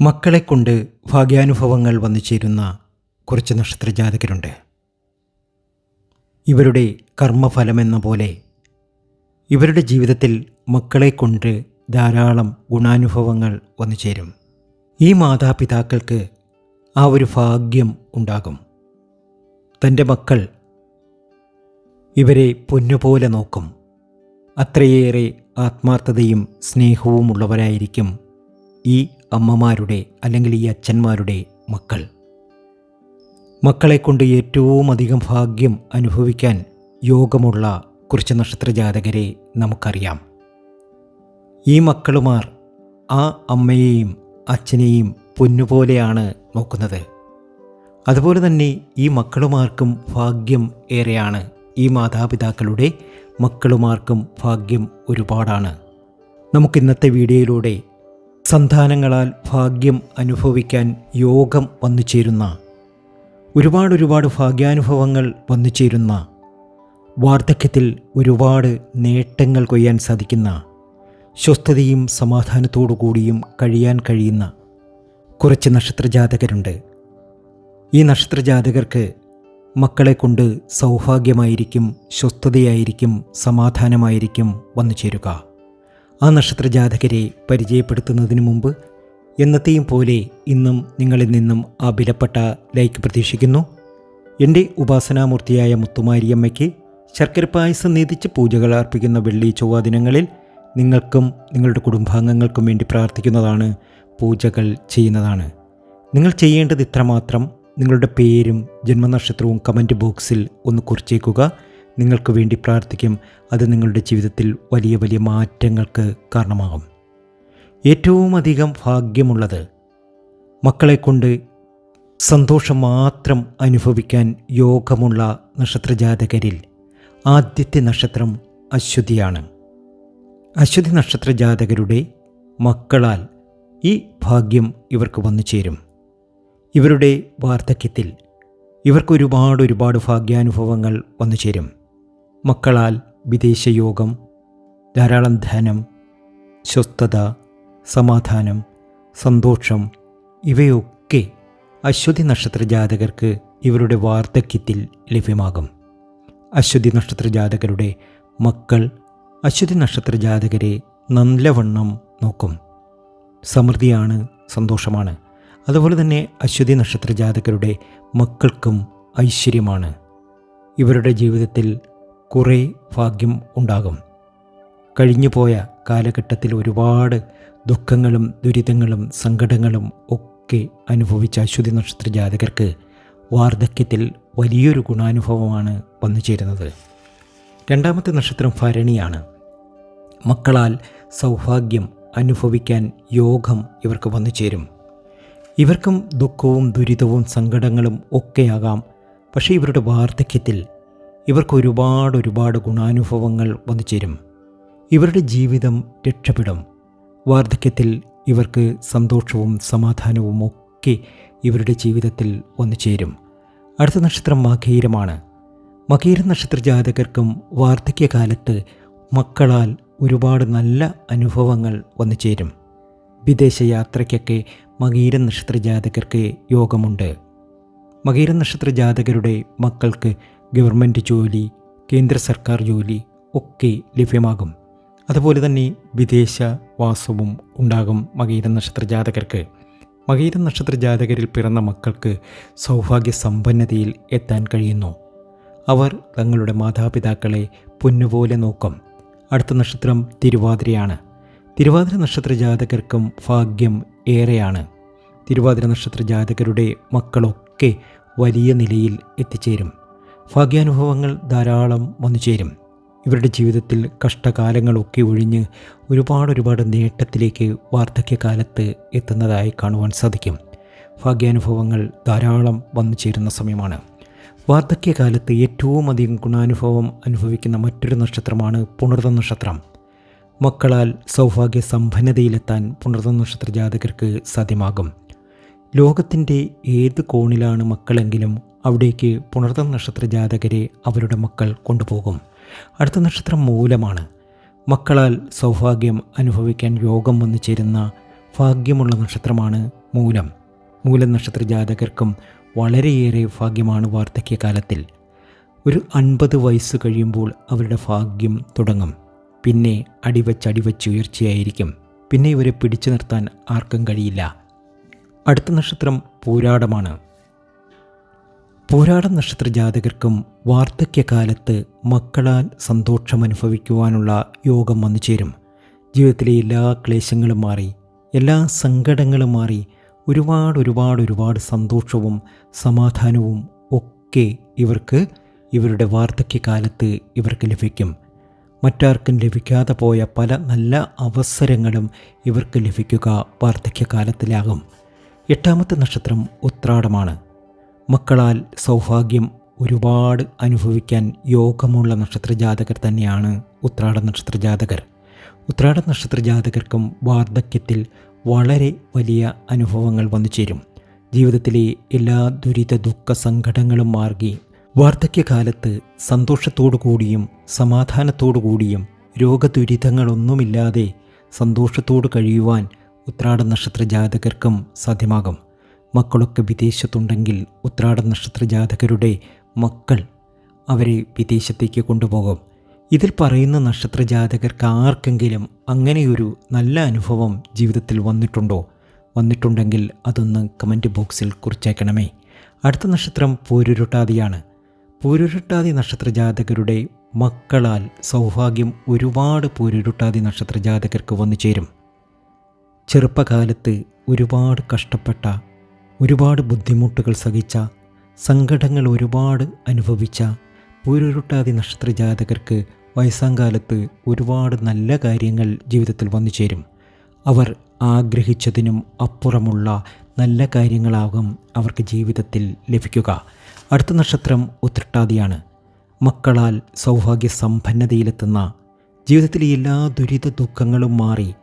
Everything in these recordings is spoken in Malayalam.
മക്കളെ കൊണ്ട് ഭാഗ്യാനുഭവങ്ങൾ വന്നു ചേരുന്ന കുറച്ച് നക്ഷത്രജാതകരുണ്ട്. ഇവരുടെ കർമ്മഫലമെന്ന പോലെ ഇവരുടെ ജീവിതത്തിൽ മക്കളെ കൊണ്ട് ധാരാളം ഗുണാനുഭവങ്ങൾ വന്നു ചേരും. ഈ മാതാപിതാക്കൾക്ക് ആ ഒരു ഭാഗ്യം ഉണ്ടാകും. തന്റെ മക്കൾ ഇവരെ പൊന്നുപോലെ നോക്കും. അത്രയേറെ ആത്മാർത്ഥതയും സ്നേഹവും ഉള്ളവരായിരിക്കും ഈ അമ്മമാരുടെ അല്ലെങ്കിൽ ഈ അച്ഛന്മാരുടെ മക്കൾ. മക്കളെ കൊണ്ട് ഏറ്റവും അധികം ഭാഗ്യം അനുഭവിക്കാൻ യോഗമുള്ള കുറച്ച് നക്ഷത്രജാതകരെ നമുക്കറിയാം. ഈ മക്കളുമാർ ആ അമ്മയെയും അച്ഛനെയും പൊന്നുപോലെയാണ് നോക്കുന്നത്. അതുപോലെ തന്നെ ഈ മക്കളുമാർക്കും ഭാഗ്യം ഏറെയാണ്. ഈ മാതാപിതാക്കളുടെ മക്കളുമാർക്കും ഭാഗ്യം ഒരുപാടാണ്. നമുക്കിന്നത്തെ വീഡിയോയിലൂടെ സന്താനങ്ങളാൽ ഭാഗ്യം അനുഭവിക്കാൻ യോഗം വന്നു ചേരുന്ന ഒരുപാട് ഒരുപാട് ഭാഗ്യാനുഭവങ്ങൾ വന്നു ചേരുന്ന വാർദ്ധക്യത്തിൽ ഒരുപാട് നേട്ടങ്ങൾ കൊയ്യാൻ സാധിക്കുന്ന. സ്വസ്ഥതയും സമാധാനത്തോടു കൂടിയും കഴിയാൻ കഴിയുന്ന. കുറച്ച് നക്ഷത്രജാതകരുണ്ട്. ഈ നക്ഷത്രജാതകർക്ക് മക്കളെ കൊണ്ട് സൗഭാഗ്യമായിരിക്കും സ്വസ്ഥതയായിരിക്കും സമാധാനമായിരിക്കും വന്നു ചേരുക ആ നക്ഷത്രജാതകരെ പരിചയപ്പെടുത്തുന്നതിന് മുമ്പ് എന്നത്തെയും പോലെ ഇന്നും നിങ്ങളിൽ നിന്നും ആ വിലപ്പെട്ട ലൈക്ക് പ്രതീക്ഷിക്കുന്നു. എന്റെ ഉപാസനാമൂർത്തിയായ മുത്തുമാരിയമ്മയ്ക്ക് ശർക്കര പായസം നീതിച്ച് പൂജകൾ അർപ്പിക്കുന്ന വെള്ളി ചൊവ്വ ദിനങ്ങളിൽ നിങ്ങൾക്കും നിങ്ങളുടെ കുടുംബാംഗങ്ങൾക്കും വേണ്ടി പ്രാർത്ഥിക്കുന്നതാണ് പൂജകൾ ചെയ്യുന്നതാണ്. നിങ്ങൾ ചെയ്യേണ്ടത് ഇത്രമാത്രം. നിങ്ങളുടെ പേരും ജന്മനക്ഷത്രവും കമന്റ് ബോക്സിൽ ഒന്ന് കുറിച്ചേക്കുക. നിങ്ങൾക്ക് വേണ്ടി പ്രാർത്ഥിക്കും. അത് നിങ്ങളുടെ ജീവിതത്തിൽ വലിയ വലിയ മാറ്റങ്ങൾക്ക് കാരണമാകും. ഏറ്റവും അധികം ഭാഗ്യമുള്ളത് മക്കളെ കൊണ്ട് സന്തോഷം മാത്രം അനുഭവിക്കാൻ യോഗമുള്ള നക്ഷത്രജാതകരിൽ ആദ്യത്തെ നക്ഷത്രം അശ്വതിയാണ്. അശ്വതി നക്ഷത്രജാതകരുടെ മക്കളാൽ ഈ ഭാഗ്യം ഇവർക്ക് വന്നു ചേരും. ഇവരുടെ വാർദ്ധക്യത്തിൽ ഇവർക്ക് ഒരുപാട് ഒരുപാട് ഭാഗ്യാനുഭവങ്ങൾ വന്നു ചേരും. മക്കളാൽ വിദേശയോഗം ധാരാളം ധനം സ്വസ്ഥത സമാധാനം സന്തോഷം ഇവയൊക്കെ അശ്വതി നക്ഷത്ര ജാതകർക്ക് ഇവരുടെ വാർദ്ധക്യത്തിൽ ലഭ്യമാകും. അശ്വതി നക്ഷത്ര ജാതകരുടെ മക്കൾ അശ്വതി നക്ഷത്ര ജാതകരെ നല്ലവണ്ണം നോക്കും. സമൃദ്ധിയാണ് സന്തോഷമാണ്. അതുപോലെ തന്നെ അശ്വതി നക്ഷത്ര ജാതകരുടെ മക്കൾക്കും ഐശ്വര്യമാണ്. ഇവരുടെ ജീവിതത്തിൽ കുറേ ഭാഗ്യം ഉണ്ടാകും. കഴിഞ്ഞുപോയ കാലഘട്ടത്തിൽ ഒരുപാട് ദുഃഖങ്ങളും ദുരിതങ്ങളും സങ്കടങ്ങളും ഒക്കെ അനുഭവിച്ച അശ്വതി നക്ഷത്ര ജാതകർക്ക് വാർദ്ധക്യത്തിൽ വലിയൊരു ഗുണാനുഭവമാണ് വന്നു ചേരുന്നത്. രണ്ടാമത്തെ നക്ഷത്രം ഭരണിയാണ്. മക്കളാൽ സൗഭാഗ്യം അനുഭവിക്കാൻ യോഗം ഇവർക്ക് വന്നു ചേരും. ഇവർക്കും ദുഃഖവും ദുരിതവും സങ്കടങ്ങളും ഒക്കെയാകാം. പക്ഷേ ഇവരുടെ വാർദ്ധക്യത്തിൽ ഇവർക്ക് ഒരുപാട് ഒരുപാട് ഗുണാനുഭവങ്ങൾ വന്നു ചേരും. ഇവരുടെ ജീവിതം രക്ഷപ്പെടും. വാർദ്ധക്യത്തിൽ ഇവർക്ക് സന്തോഷവും സമാധാനവും ഒക്കെ ഇവരുടെ ജീവിതത്തിൽ വന്നു ചേരും. അടുത്ത നക്ഷത്രം മകീരമാണ്. മകീര നക്ഷത്ര ജാതകർക്കും വാർദ്ധക്യകാലത്ത് മക്കളാൽ ഒരുപാട് നല്ല അനുഭവങ്ങൾ വന്നു ചേരും. വിദേശ യാത്രയ്ക്കൊക്കെ മകീര നക്ഷത്ര ജാതകർക്ക് യോഗമുണ്ട്. മകീര നക്ഷത്ര ജാതകരുടെ മക്കൾക്ക് ഗവൺമെന്റ് ജോലി കേന്ദ്ര സർക്കാർ ജോലി ഒക്കെ ലഭ്യമാകും. അതുപോലെ തന്നെ വിദേശ വാസവും ഉണ്ടാകും മകീര നക്ഷത്ര ജാതകർക്ക്. മകീര നക്ഷത്ര ജാതകരിൽ പിറന്ന മക്കൾക്ക് സൗഭാഗ്യ സമ്പന്നതയിൽ എത്താൻ കഴിയുന്നു. അവർ തങ്ങളുടെ മാതാപിതാക്കളെ പൊന്നുപോലെ നോക്കും. അടുത്ത നക്ഷത്രം തിരുവാതിരയാണ്. തിരുവാതിര നക്ഷത്ര ജാതകർക്കും ഭാഗ്യം ഏറെയാണ്. തിരുവാതിര നക്ഷത്ര ജാതകരുടെ മക്കളൊക്കെ വലിയ നിലയിൽ എത്തിച്ചേരും. ഭാഗ്യാനുഭവങ്ങൾ ധാരാളം വന്നു ചേരും. ഇവരുടെ ജീവിതത്തിൽ കഷ്ടകാലങ്ങളൊക്കെ ഒഴിഞ്ഞ് ഒരുപാട് ഒരുപാട് നേട്ടത്തിലേക്ക് വാർദ്ധക്യകാലത്ത് എത്തുന്നതായി കാണുവാൻ സാധിക്കും. ഭാഗ്യാനുഭവങ്ങൾ ധാരാളം വന്നു ചേരുന്ന സമയമാണ്. വാർദ്ധക്യകാലത്ത് ഏറ്റവും അധികം ഗുണാനുഭവം അനുഭവിക്കുന്ന മറ്റൊരു നക്ഷത്രമാണ് പുണർത നക്ഷത്രം. മക്കളാൽ സൗഭാഗ്യ സമ്പന്നതയിലെത്താൻ പുണർത നക്ഷത്ര ജാതകർക്ക് സാധ്യമാകും. ലോകത്തിന്റെ ഏത് കോണിലാണ് മക്കളെങ്കിലും അവിടേക്ക് പുണർത്ത നക്ഷത്ര ജാതകരെ അവരുടെ മക്കൾ കൊണ്ടുപോകും. അടുത്ത നക്ഷത്രം മൂലമാണ്. മക്കളാൽ സൗഭാഗ്യം അനുഭവിക്കാൻ യോഗം വന്നു ചേരുന്ന ഭാഗ്യമുള്ള നക്ഷത്രമാണ് മൂലം. മൂലം നക്ഷത്ര ജാതകർക്കും വളരെയേറെ ഭാഗ്യമാണ് വാർദ്ധക്യകാലത്തിൽ ഒരു അൻപത് വയസ്സ് കഴിയുമ്പോൾ അവരുടെ ഭാഗ്യം തുടങ്ങും. പിന്നെ അടിവച്ചടിവച്ച് അടിവച്ച് ഉയർച്ചയായിരിക്കും. പിന്നെ ഇവരെ പിടിച്ചു നിർത്താൻ ആർക്കും കഴിയില്ല. അടുത്ത നക്ഷത്രം പൂരാടമാണ്. പോരാടം നക്ഷത്ര ജാതകർക്കും വാർദ്ധക്യകാലത്ത് മക്കളാൽ സന്തോഷം അനുഭവിക്കുവാനുള്ള യോഗം വന്നു ചേരും. ജീവിതത്തിലെ എല്ലാ ക്ലേശങ്ങളും മാറി എല്ലാ സങ്കടങ്ങളും മാറി ഒരുപാട് ഒരുപാട് ഒരുപാട് സന്തോഷവും സമാധാനവും ഒക്കെ ഇവർക്ക് ഇവരുടെ വാർദ്ധക്യകാലത്ത് ഇവർക്ക് ലഭിക്കും. മറ്റാർക്കും ലഭിക്കാതെ പോയ പല നല്ല അവസരങ്ങളും ഇവർക്ക് ലഭിക്കുക വാർദ്ധക്യകാലത്തിലാകും. എട്ടാമത്തെ നക്ഷത്രം ഉത്രാടമാണ്. മക്കളാൽ സൗഭാഗ്യം ഒരുപാട് അനുഭവിക്കാൻ യോഗമുള്ള നക്ഷത്ര ജാതകർ തന്നെയാണ് ഉത്രാട നക്ഷത്ര ജാതകർ ഉത്രാട നക്ഷത്ര ജാതകർക്കും വാർദ്ധക്യത്തിൽ വളരെ വലിയ അനുഭവങ്ങൾ വന്നു ചേരും. ജീവിതത്തിലെ എല്ലാ ദുരിത ദുഃഖ സങ്കടങ്ങളും മാർഗി വാർദ്ധക്യകാലത്ത് സന്തോഷത്തോടു കൂടിയും സമാധാനത്തോടു കൂടിയും രോഗദുരിതങ്ങളൊന്നുമില്ലാതെ സന്തോഷത്തോടു കഴിയുവാൻ ഉത്രാട നക്ഷത്ര ജാതകർക്കും സാധ്യമാകും. മക്കളൊക്കെ വിദേശത്തുണ്ടെങ്കിൽ ഉത്രാട നക്ഷത്ര ജാതകരുടെ മക്കൾ അവരെ വിദേശത്തേക്ക് കൊണ്ടുപോകും. ഇതിൽ പറയുന്ന നക്ഷത്ര ജാതകർക്ക് ആർക്കെങ്കിലും അങ്ങനെയൊരു നല്ല അനുഭവം ജീവിതത്തിൽ വന്നിട്ടുണ്ടോ? വന്നിട്ടുണ്ടെങ്കിൽ അതൊന്ന് കമന്റ് ബോക്സിൽ കുറിച്ചേക്കണമേ അടുത്ത നക്ഷത്രം പൂരുരുട്ടാതിയാണ്. പൂരുരുട്ടാതി നക്ഷത്ര ജാതകരുടെ മക്കളാൽ സൗഭാഗ്യം ഒരുപാട് പൂരുരുട്ടാതി നക്ഷത്ര ജാതകർക്ക് വന്നു ചേരും ചെറുപ്പകാലത്ത് ഒരുപാട് കഷ്ടപ്പെട്ട ഒരുപാട് ബുദ്ധിമുട്ടുകൾ സഹിച്ച സങ്കടങ്ങൾ ഒരുപാട് അനുഭവിച്ച പൂരുരുട്ടാതി നക്ഷത്ര ജാതകർക്ക് വയസ്സാങ്കാലത്ത് ഒരുപാട് നല്ല കാര്യങ്ങൾ ജീവിതത്തിൽ വന്നു ചേരും. അവർ ആഗ്രഹിച്ചതിനും അപ്പുറമുള്ള നല്ല കാര്യങ്ങളാകും അവർക്ക് ജീവിതത്തിൽ ലഭിക്കുക. അടുത്ത നക്ഷത്രം ഉത്രട്ടാതിയാണ്. മക്കളാൽ സൗഭാഗ്യ സമ്പന്നതയിലെത്തുന്ന ജീവിതത്തിലെ എല്ലാ ദുരിത ദുഃഖങ്ങളും മാറി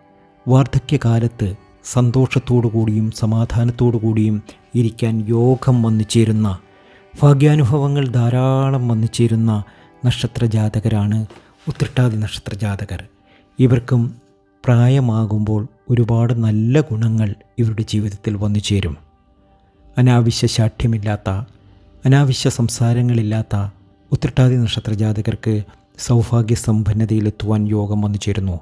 വാർദ്ധക്യകാലത്ത് സന്തോഷത്തോടു കൂടിയും സമാധാനത്തോടു കൂടിയും ഇരിക്കാൻ യോഗം വന്നു ചേരുന്ന ഭാഗ്യാനുഭവങ്ങൾ ധാരാളം വന്നു ചേരുന്ന നക്ഷത്ര ജാതകരാണ് ഉത്രട്ടാതി നക്ഷത്ര ജാതകർ ഇവർക്കും പ്രായമാകുമ്പോൾ ഒരുപാട് നല്ല ഗുണങ്ങൾ ഇവരുടെ ജീവിതത്തിൽ വന്നു ചേരും അനാവശ്യ ശാഠ്യമില്ലാത്ത അനാവശ്യ സംസാരങ്ങളില്ലാത്ത ഉത്രട്ടാതി നക്ഷത്ര ജാതകർക്ക് സൗഭാഗ്യ സമ്പന്നതയിലെത്തുവാൻ യോഗം വന്നു ചേരുന്നു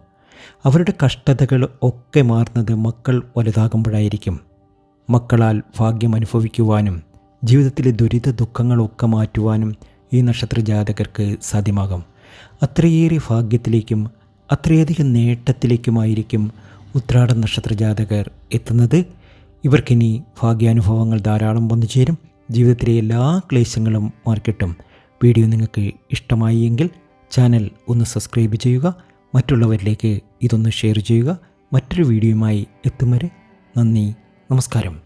അവരുടെ കഷ്ടതകൾ ഒക്കെ മാറുന്നത് മക്കൾ വലുതാകുമ്പോഴായിരിക്കും. മക്കളാൽ ഭാഗ്യം അനുഭവിക്കുവാനും ജീവിതത്തിലെ ദുരിത ദുഃഖങ്ങളൊക്കെ മാറ്റുവാനും ഈ നക്ഷത്ര ജാതകർക്ക് സാധ്യമാകും. അത്രയേറെ ഭാഗ്യത്തിലേക്കും അത്രയധികം നേട്ടത്തിലേക്കുമായിരിക്കും ഉത്രാട നക്ഷത്ര ജാതകർ എത്തുന്നത്. ഇവർക്കിനി ഭാഗ്യാനുഭവങ്ങൾ ധാരാളം വന്നു ചേരും. ജീവിതത്തിലെ എല്ലാ ക്ലേശങ്ങളും മാർക്കിട്ടും വീഡിയോ നിങ്ങൾക്ക് ഇഷ്ടമായി എങ്കിൽ ചാനൽ ഒന്ന് സബ്സ്ക്രൈബ് ചെയ്യുക. മറ്റുള്ളവരിലേക്ക് ഇതൊന്ന് ഷെയർ ചെയ്യുക. മറ്റൊരു വീഡിയോയുമായി എത്തും വരെ നന്ദി. നമസ്കാരം.